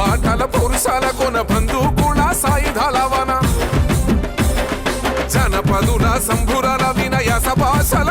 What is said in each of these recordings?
బాటల పురుషాల కొన బంధువుల సాయుధాలవన జనపదుల సంభురాల వినయ సభాషల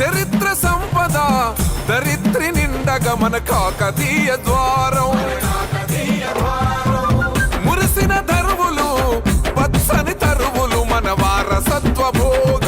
చరిత్ర సంపద దరిద్రి నిండగ మన కాకతీయ ద్వారం. మురిసిన ధరువులు పచ్చని తరువులు మన వారసత్వ భోగ